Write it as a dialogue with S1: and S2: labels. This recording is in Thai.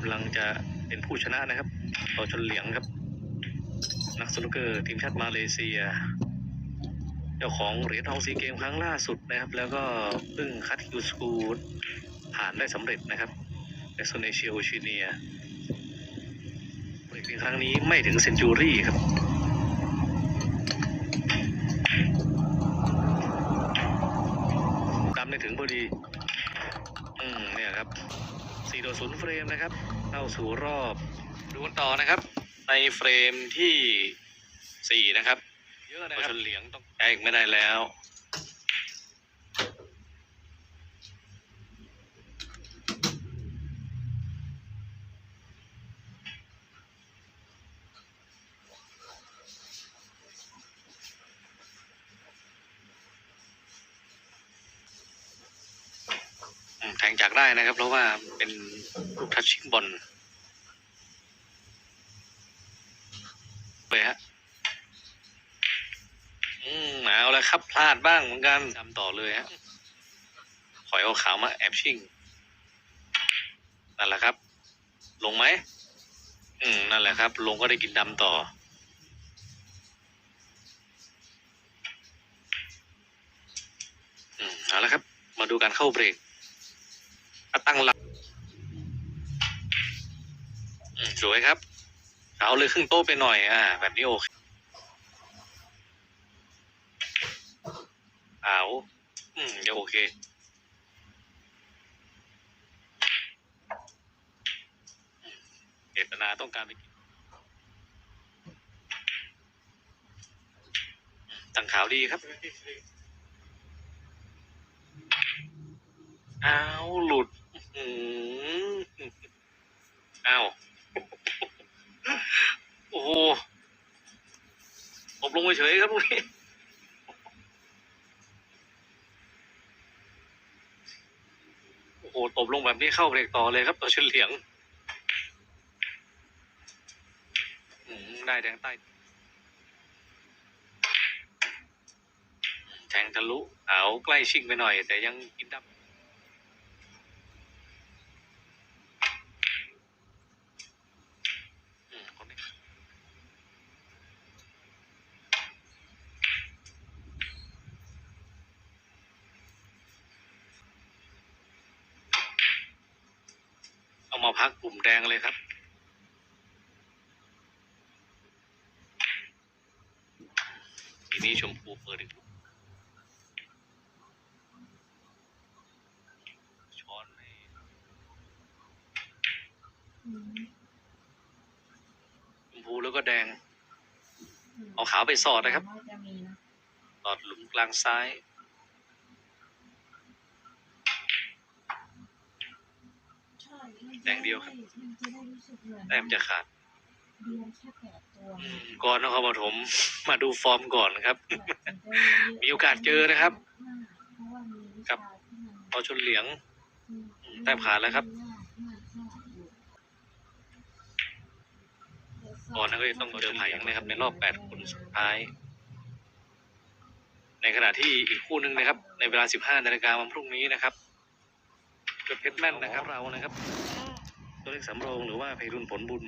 S1: กำลังจะเป็นผู้ชนะนะครับ ต่อชนเหลียงครับ นักสนุกเกอร์ทีมชาติมาเลเซีย เจ้าของเหรียญทองซีเกมครั้งล่าสุดนะครับ แล้วก็เพิ่งคัดคิวสกูดผ่านได้สำเร็จนะครับในโซนเอเชียโอชิเนียเบรกในครั้งนี้ไม่ถึงเซนจูรี่ครับ ตามได้ถึงพอดี อืมเนี่ยครับ 4ต่อ0เฟรมนะครับ เข้าสู่รอบดูกันต่อนะครับ ในเฟรมที่4นะครับ เยอะนะครับชนเหลียงต้องแอกไม่ได้แล้ว แทงจากได้นะครับ เพราะว่าเป็นลูกทัชชิ่งบอลไปฮะอืมเอาล้วครับ พลาดบ้างเหมือนกันทำต่อเลยฮะขอยเอาขาวมาแอบชิ่งนั่นแหละครับ ลงไหมอืมนั่นแหละครับ ลงก็ได้กินดำต่ออืมเอาละครับ มาดูการเข้าเบรก ตั้งหลักอืมสวยครับ เอาเลยครึ่งโต๊ะไปหน่อย อ่า แบบนี้โอเคเอาอืมเดี๋ยวโอเคเจตนาต้องการไปกินตั้งขาวดีครับอ้าวหลุด อืมอ้าว โอ้โหตบลงเฉยครับพวกนี้โอ้โห ตบลงแบบนี้เข้าเบรกต่อเลยครับตัวเฉลียงอืมได้แดงใต้ แทงทะลุ เอาใกล้ชิงไปหน่อย แต่ยังกินดับ อืมคนนี้เอามา พักกลุ่มแดงเลยครับ ทีนี้ชมพูเปิดอีกลูช้อนไม่
S2: อืม
S1: ชมพูแล้วก็แดง เอาขาวไปสอดนะครับ
S2: ว่าจะมีนะ
S1: ตอดหลุมกลางซ้าย
S2: ใช่
S1: แดงเดียวครับ
S2: มันจะได้รู้สึกเหมือน
S1: แต้มจะขาด
S2: เรียนแค่แปดตัว
S1: อืมก่อนนครปฐมมาดูฟอร์มก่อนครับ มีโอกาสเจอนะครับ
S2: เพราะว่ามีวิ
S1: ครั
S2: ชา
S1: บ
S2: ที่มัน
S1: เอาชนเหลียง
S2: อืม
S1: แต้มขาดแล้วครับ
S2: มากมากมากอยู่
S1: ก่อนนะก็จะต้องเจอไผ่นะครับ ในรอบ8คนสุดท้าย ในขณะที่อีกคู่หนึ่งนะครับ ในเวลา15นาฬิกาวันพรุ่งนี้นะครับ จดเพชรแม่นนะครับเรานะครับ ตัวเลขสำโรงหรือว่าไพรุนผลบุญ